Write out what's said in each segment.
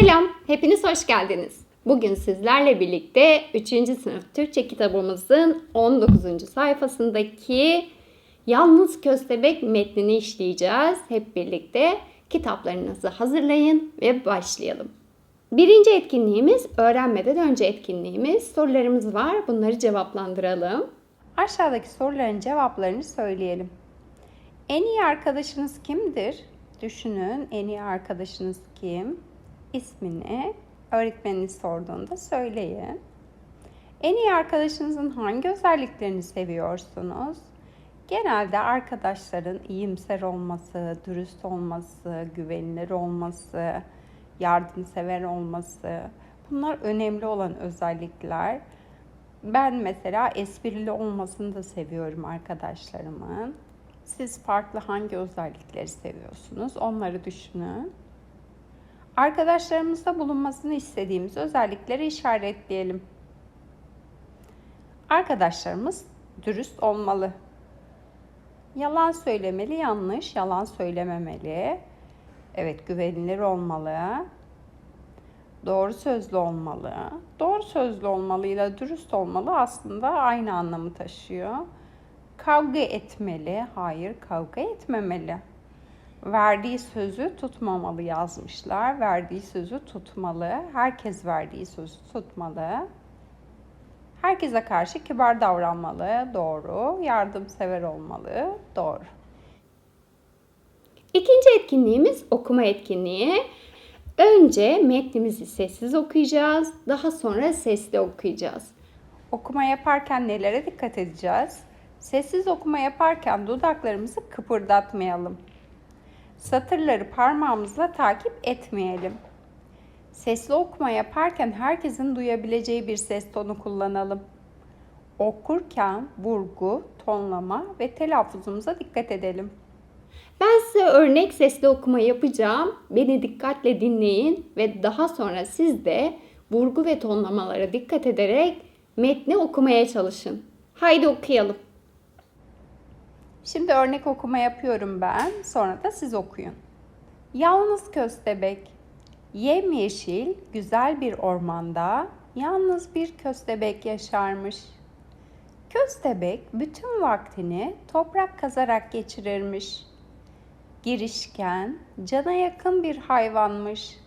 Selam, hepiniz hoş geldiniz. Bugün sizlerle birlikte 3. sınıf Türkçe kitabımızın 19. sayfasındaki Yalnız Köstebek metnini işleyeceğiz. Hep birlikte kitaplarınızı hazırlayın ve başlayalım. Birinci etkinliğimiz öğrenmeden önce etkinliğimiz. Sorularımız var. Bunları cevaplandıralım. Aşağıdaki soruların cevaplarını söyleyelim. En iyi arkadaşınız kimdir? Düşünün en iyi arkadaşınız kim? İsmini öğretmeniniz sorduğunda söyleyin. En iyi arkadaşınızın hangi özelliklerini seviyorsunuz? Genelde arkadaşların iyimser olması, dürüst olması, güvenilir olması, yardımsever olması bunlar önemli olan özellikler. Ben mesela esprili olmasını da seviyorum arkadaşlarımın. Siz farklı hangi özellikleri seviyorsunuz? Onları düşünün. Arkadaşlarımızda bulunmasını istediğimiz özellikleri işaretleyelim. Arkadaşlarımız dürüst olmalı. Yalan söylemeli, yanlış, yalan söylememeli. Evet, güvenilir olmalı. Doğru sözlü olmalı. Doğru sözlü olmalıyla dürüst olmalı aslında aynı anlamı taşıyor. Kavga etmeli. Hayır, kavga etmemeli. Verdiği sözü tutmamalı yazmışlar. Verdiği sözü tutmalı. Herkes verdiği sözü tutmalı. Herkese karşı kibar davranmalı. Doğru. Yardımsever olmalı. Doğru. İkinci etkinliğimiz okuma etkinliği. Önce metnimizi sessiz okuyacağız. Daha sonra sesli okuyacağız. Okuma yaparken nelere dikkat edeceğiz? Sessiz okuma yaparken dudaklarımızı kıpırdatmayalım. Satırları parmağımızla takip etmeyelim. Sesli okuma yaparken herkesin duyabileceği bir ses tonu kullanalım. Okurken vurgu, tonlama ve telaffuzumuza dikkat edelim. Ben size örnek sesli okuma yapacağım. Beni dikkatle dinleyin ve daha sonra siz de vurgu ve tonlamalara dikkat ederek metni okumaya çalışın. Haydi okuyalım. Şimdi örnek okuma yapıyorum ben. Sonra da siz okuyun. Yalnız köstebek. Yemyeşil, güzel bir ormanda yalnız bir köstebek yaşarmış. Köstebek bütün vaktini toprak kazarak geçirirmiş. Girişken, cana yakın bir hayvanmış.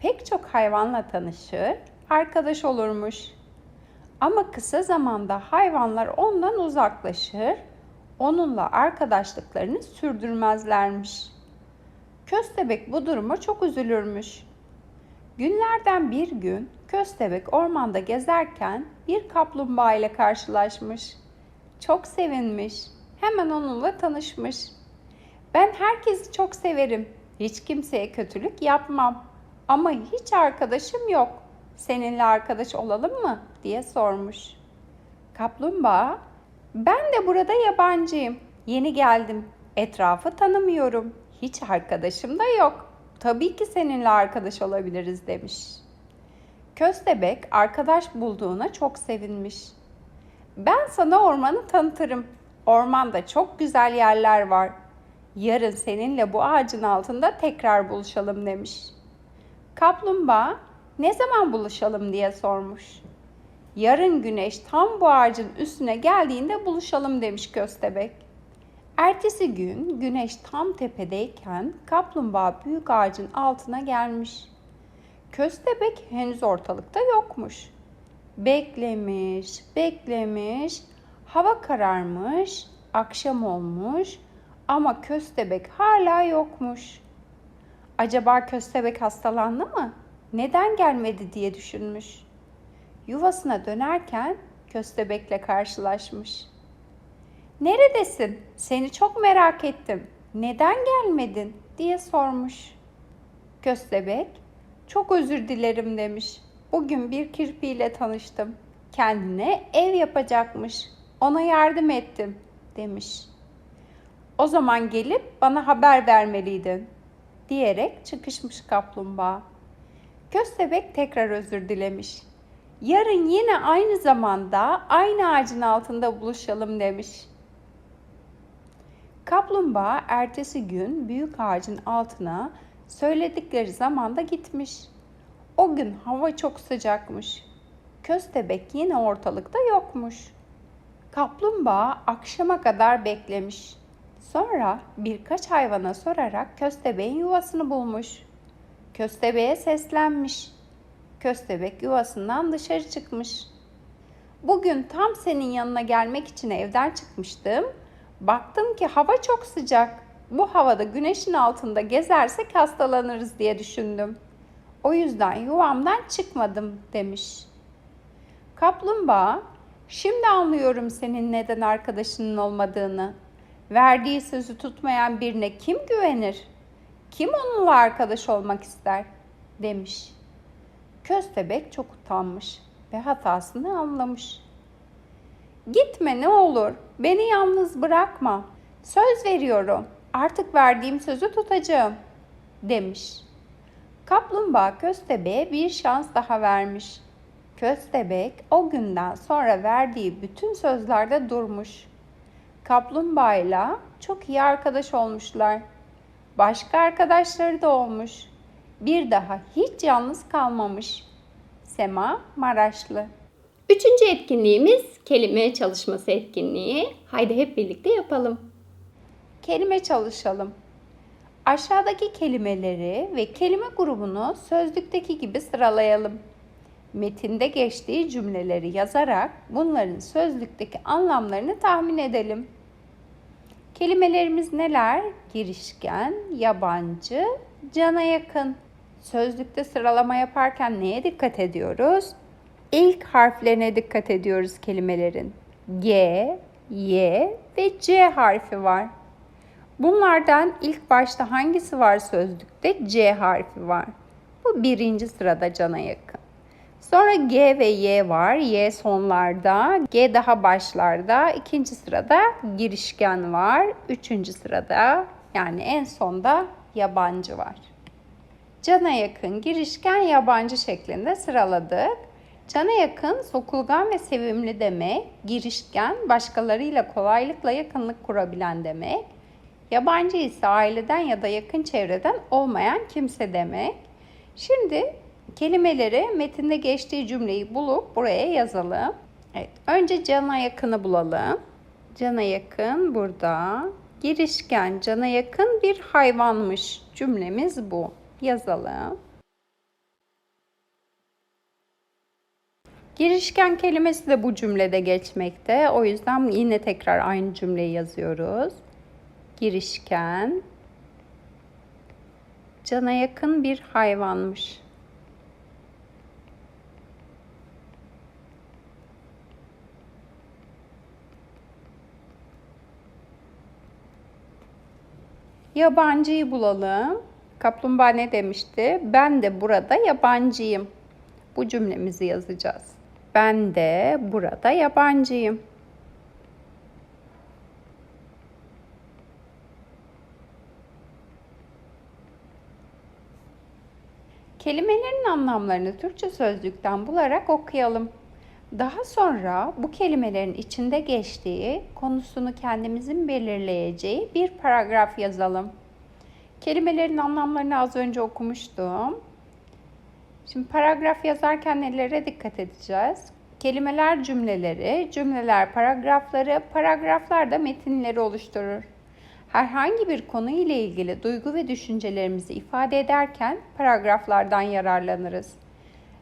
Pek çok hayvanla tanışır, arkadaş olurmuş. Ama kısa zamanda hayvanlar ondan uzaklaşır, onunla arkadaşlıklarını sürdürmezlermiş. Köstebek bu duruma çok üzülürmüş. Günlerden bir gün Köstebek ormanda gezerken bir kaplumbağa ile karşılaşmış. Çok sevinmiş. Hemen onunla tanışmış. Ben herkesi çok severim. Hiç kimseye kötülük yapmam. Ama hiç arkadaşım yok. Seninle arkadaş olalım mı? diye sormuş. Kaplumbağa, ben de burada yabancıyım. Yeni geldim. Etrafı tanımıyorum. Hiç arkadaşım da yok. Tabii ki seninle arkadaş olabiliriz demiş. Köstebek arkadaş bulduğuna çok sevinmiş. Ben sana ormanı tanıtırım. Ormanda çok güzel yerler var. Yarın seninle bu ağacın altında tekrar buluşalım demiş. Kaplumbağa ne zaman buluşalım diye sormuş. Yarın güneş tam bu ağacın üstüne geldiğinde buluşalım demiş köstebek. Ertesi gün güneş tam tepedeyken kaplumbağa büyük ağacın altına gelmiş. Köstebek henüz ortalıkta yokmuş. Beklemiş, beklemiş. Hava kararmış, akşam olmuş ama köstebek hala yokmuş. Acaba köstebek hastalandı mı? Neden gelmedi diye düşünmüş. Yuvasına dönerken köstebekle karşılaşmış. Neredesin? Seni çok merak ettim. Neden gelmedin? diye sormuş. Köstebek, çok özür dilerim demiş. Bugün bir kirpiyle tanıştım. Kendine ev yapacakmış. Ona yardım ettim demiş. O zaman gelip bana haber vermeliydin diyerek çıkışmış kaplumbağa. Köstebek tekrar özür dilemiş. Yarın yine aynı zamanda aynı ağacın altında buluşalım demiş. Kaplumbağa ertesi gün büyük ağacın altına Söyledikleri zamanda gitmiş. O gün hava çok sıcakmış. Köstebek yine ortalıkta yokmuş. Kaplumbağa akşama kadar beklemiş. Sonra birkaç hayvana sorarak köstebeğin yuvasını bulmuş. Köstebeğe seslenmiş. Köstebek yuvasından dışarı çıkmış. Bugün tam senin yanına gelmek için evden çıkmıştım. Baktım ki hava çok sıcak. Bu havada güneşin altında gezersek hastalanırız diye düşündüm. O yüzden yuvamdan çıkmadım demiş. Kaplumbağa, şimdi anlıyorum senin neden arkadaşının olmadığını. Verdiği sözü tutmayan birine kim güvenir? Kim onunla arkadaş olmak ister? demiş. Köstebek çok utanmış ve hatasını anlamış. Gitme ne olur, beni yalnız bırakma. Söz veriyorum, artık verdiğim sözü tutacağım, demiş. Kaplumbağa köstebeğe bir şans daha vermiş. Köstebek o günden sonra verdiği bütün sözlerde durmuş. Kaplumbağayla çok iyi arkadaş olmuşlar. Başka arkadaşları da olmuş. Bir daha hiç yalnız kalmamış. Sema Maraşlı Üçüncü etkinliğimiz kelime çalışması etkinliği. Haydi hep birlikte yapalım. Kelime çalışalım. Aşağıdaki kelimeleri ve kelime grubunu sözlükteki gibi sıralayalım. Metinde geçtiği cümleleri yazarak bunların sözlükteki anlamlarını tahmin edelim. Kelimelerimiz neler? Girişken, yabancı, cana yakın. Sözlükte sıralama yaparken neye dikkat ediyoruz? İlk harflerine dikkat ediyoruz kelimelerin. G, Y ve C harfi var. Bunlardan ilk başta hangisi var sözlükte? C harfi var. Bu birinci sırada cana yakın. Sonra G ve Y var. Y sonlarda, G daha başlarda. İkinci sırada girişken var. Üçüncü sırada yani en sonda yabancı var. Cana yakın, girişken, yabancı şeklinde sıraladık. Cana yakın, sokulgan ve sevimli demek. Girişken, başkalarıyla kolaylıkla yakınlık kurabilen demek. Yabancı ise aileden ya da yakın çevreden olmayan kimse demek. Şimdi kelimeleri metinde geçtiği cümleyi bulup buraya yazalım. Evet, önce cana yakını bulalım. Cana yakın burada. Girişken, cana yakın bir hayvanmış. Cümlemiz bu. Yazalım. Girişken kelimesi de bu cümlede geçmekte. O yüzden yine tekrar aynı cümleyi yazıyoruz. Girişken, cana yakın bir hayvanmış. Yabancıyı bulalım. Kaplumbağa ne demişti? Ben de burada yabancıyım. Bu cümlemizi yazacağız. Ben de burada yabancıyım. Kelimelerin anlamlarını Türkçe sözlükten bularak okuyalım. Daha sonra bu kelimelerin içinde geçtiği, konusunu kendimizin belirleyeceği bir paragraf yazalım. Kelimelerin anlamlarını az önce okumuştum. Şimdi paragraf yazarken nelere dikkat edeceğiz? Kelimeler cümleleri, cümleler paragrafları, paragraflar da metinleri oluşturur. Herhangi bir konu ile ilgili duygu ve düşüncelerimizi ifade ederken paragraflardan yararlanırız.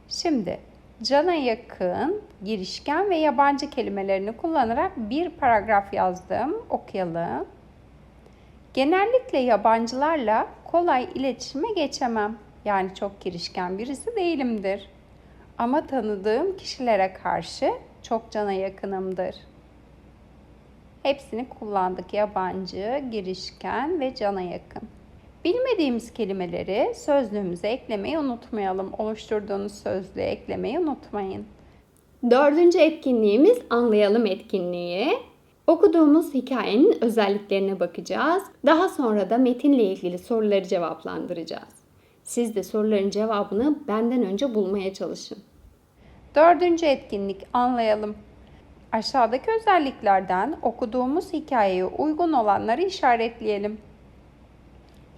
Şimdi cana yakın, girişken ve yabancı kelimelerini kullanarak bir paragraf yazdım. Okuyalım. Genellikle yabancılarla kolay iletişime geçemem. Yani çok girişken birisi değilimdir. Ama tanıdığım kişilere karşı çok cana yakınımdır. Hepsini kullandık. Yabancı, girişken ve cana yakın. Bilmediğimiz kelimeleri sözlüğümüze eklemeyi unutmayalım. Oluşturduğunuz sözlüğe eklemeyi unutmayın. Dördüncü etkinliğimiz anlayalım etkinliği. Okuduğumuz hikayenin özelliklerine bakacağız. Daha sonra da metinle ilgili soruları cevaplandıracağız. Siz de soruların cevabını benden önce bulmaya çalışın. Dördüncü etkinlik anlayalım. Aşağıdaki özelliklerden okuduğumuz hikayeye uygun olanları işaretleyelim.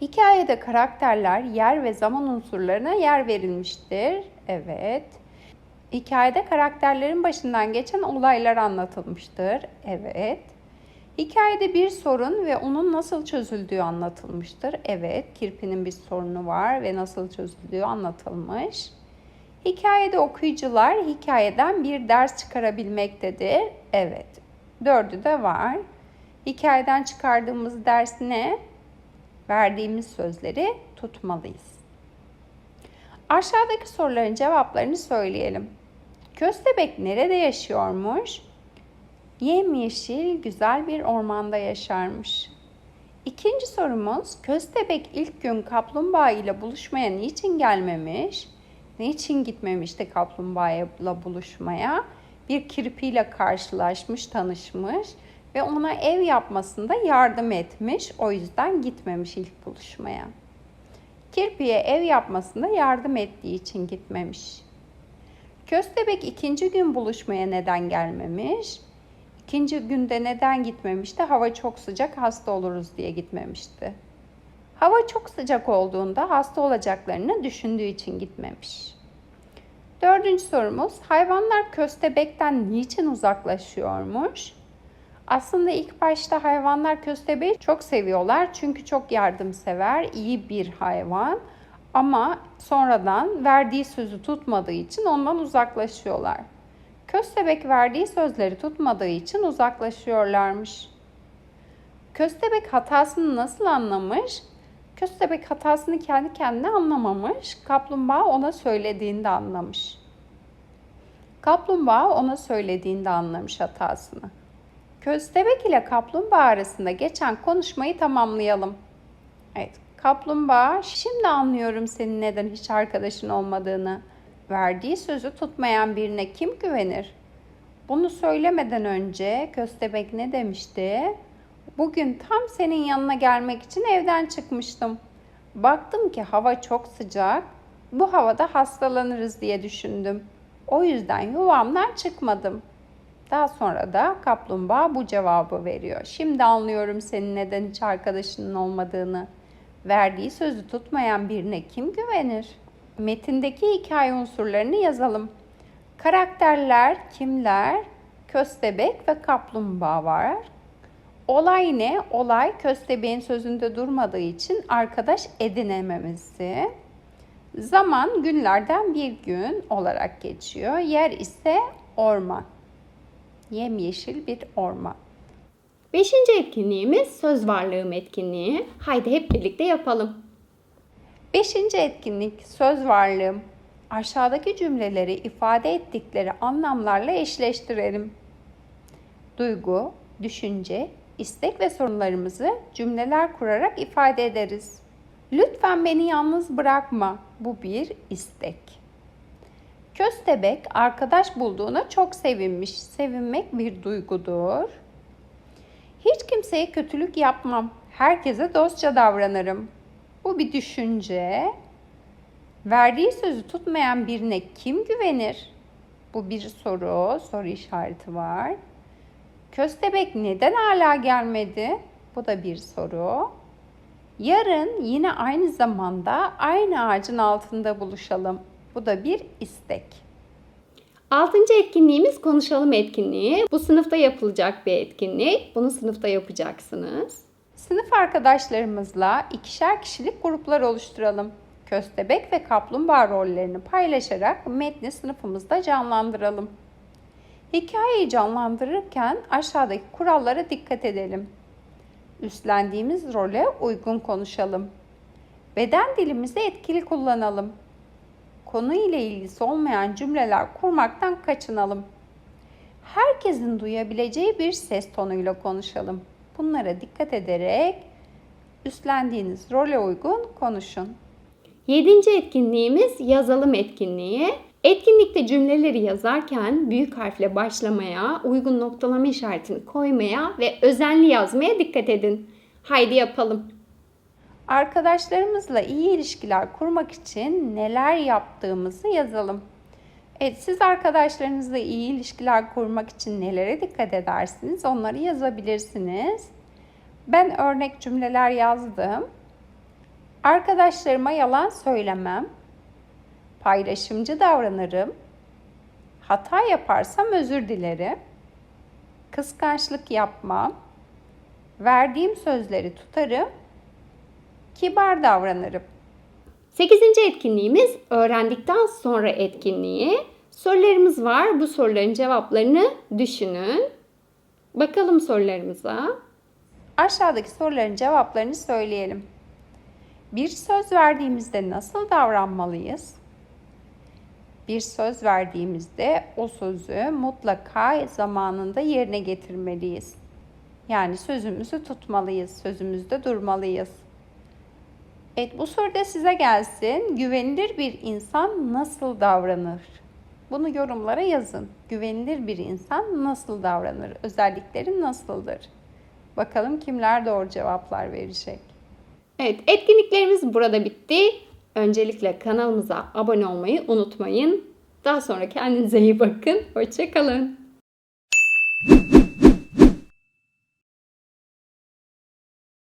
Hikayede karakterler, yer ve zaman unsurlarına yer verilmiştir. Evet. Hikayede karakterlerin başından geçen olaylar anlatılmıştır. Evet. Hikayede bir sorun ve onun nasıl çözüldüğü anlatılmıştır. Evet, kirpinin bir sorunu var ve nasıl çözüldüğü anlatılmış. Hikayede okuyucular hikayeden bir ders çıkarabilmektedir. Evet, dördü de var. Hikayeden çıkardığımız ders ne? Verdiğimiz sözleri tutmalıyız. Aşağıdaki soruların cevaplarını söyleyelim. Köstebek nerede yaşıyormuş? Yemyeşil güzel bir ormanda yaşarmış. İkinci sorumuz Köstebek ilk gün kaplumbağa ile buluşmaya niçin gelmemiş? Niçin gitmemişti kaplumbağa ile buluşmaya? Bir kirpiyle karşılaşmış, tanışmış ve ona ev yapmasında yardım etmiş. O yüzden gitmemiş ilk buluşmaya. Kirpiye ev yapmasında yardım ettiği için gitmemiş. Köstebek ikinci gün buluşmaya neden gelmemiş? İkinci günde neden gitmemişti? Hava çok sıcak, hasta oluruz diye gitmemişti. Hava çok sıcak olduğunda hasta olacaklarını düşündüğü için gitmemiş. Dördüncü sorumuz, hayvanlar köstebekten niçin uzaklaşıyormuş? Aslında ilk başta hayvanlar köstebeği çok seviyorlar çünkü çok yardımsever, iyi bir hayvan. Ama sonradan verdiği sözü tutmadığı için ondan uzaklaşıyorlar. Köstebek verdiği sözleri tutmadığı için uzaklaşıyorlarmış. Köstebek hatasını nasıl anlamış? Köstebek hatasını kendi kendine anlamamış. Kaplumbağa ona söylediğinde anlamış. Kaplumbağa ona söylediğinde anlamış hatasını. Köstebek ile kaplumbağa arasında geçen konuşmayı tamamlayalım. Evet, kaplumbağa şimdi anlıyorum senin neden hiç arkadaşın olmadığını. Verdiği sözü tutmayan birine kim güvenir? Bunu söylemeden önce Köstebek ne demişti? Bugün tam senin yanına gelmek için evden çıkmıştım. Baktım ki hava çok sıcak. Bu havada hastalanırız diye düşündüm. O yüzden yuvamdan çıkmadım. Daha sonra da kaplumbağa bu cevabı veriyor. Şimdi anlıyorum senin neden hiç arkadaşının olmadığını. Verdiği sözü tutmayan birine kim güvenir? Metindeki hikaye unsurlarını yazalım. Karakterler kimler? Köstebek ve kaplumbağa var. Olay ne? Olay köstebeğin sözünde durmadığı için arkadaş edinememesi. Zaman günlerden bir gün olarak geçiyor. Yer ise orman. Yemyeşil bir orman. Beşinci etkinliğimiz söz varlığım etkinliği. Haydi hep birlikte yapalım. Beşinci etkinlik söz varlığım. Aşağıdaki cümleleri ifade ettikleri anlamlarla eşleştirelim. Duygu, düşünce, istek ve sorunlarımızı cümleler kurarak ifade ederiz. Lütfen beni yalnız bırakma. Bu bir istek. Köstebek arkadaş bulduğuna çok sevinmiş. Sevinmek bir duygudur. Hiç kimseye kötülük yapmam. Herkese dostça davranırım. Bu bir düşünce. Verdiği sözü tutmayan birine kim güvenir? Bu bir soru, soru işareti var. Köstebek neden hala gelmedi? Bu da bir soru. Yarın yine aynı zamanda aynı ağacın altında buluşalım. Bu da bir istek. Altıncı etkinliğimiz konuşalım etkinliği. Bu sınıfta yapılacak bir etkinlik. Bunu sınıfta yapacaksınız. Sınıf arkadaşlarımızla ikişer kişilik gruplar oluşturalım. Köstebek ve kaplumbağa rollerini paylaşarak metni sınıfımızda canlandıralım. Hikayeyi canlandırırken aşağıdaki kurallara dikkat edelim. Üstlendiğimiz role uygun konuşalım. Beden dilimizi etkili kullanalım. Konu ile ilgisi olmayan cümleler kurmaktan kaçınalım. Herkesin duyabileceği bir ses tonuyla konuşalım. Bunlara dikkat ederek üstlendiğiniz role uygun konuşun. Yedinci etkinliğimiz yazalım etkinliği. Etkinlikte cümleleri yazarken büyük harfle başlamaya, uygun noktalama işaretini koymaya ve özenli yazmaya dikkat edin. Haydi yapalım. Arkadaşlarımızla iyi ilişkiler kurmak için neler yaptığımızı yazalım. Evet, siz arkadaşlarınızla iyi ilişkiler kurmak için nelere dikkat edersiniz? Onları yazabilirsiniz. Ben örnek cümleler yazdım. Arkadaşlarıma yalan söylemem. Paylaşımcı davranırım. Hata yaparsam özür dilerim. Kıskançlık yapmam. Verdiğim sözleri tutarım. Kibar davranırım. Sekizinci etkinliğimiz öğrendikten sonra etkinliği. Sorularımız var. Bu soruların cevaplarını düşünün. Bakalım sorularımıza. Aşağıdaki soruların cevaplarını söyleyelim. Bir söz verdiğimizde nasıl davranmalıyız? Bir söz verdiğimizde o sözü mutlaka zamanında yerine getirmeliyiz. Yani sözümüzü tutmalıyız, sözümüzde durmalıyız. Evet bu soru da size gelsin. Güvenilir bir insan nasıl davranır? Bunu yorumlara yazın. Güvenilir bir insan nasıl davranır? Özellikleri nasıldır? Bakalım kimler doğru cevaplar verecek. Evet, etkinliklerimiz burada bitti. Öncelikle kanalımıza abone olmayı unutmayın. Daha sonra kendinize iyi bakın. Hoşçakalın.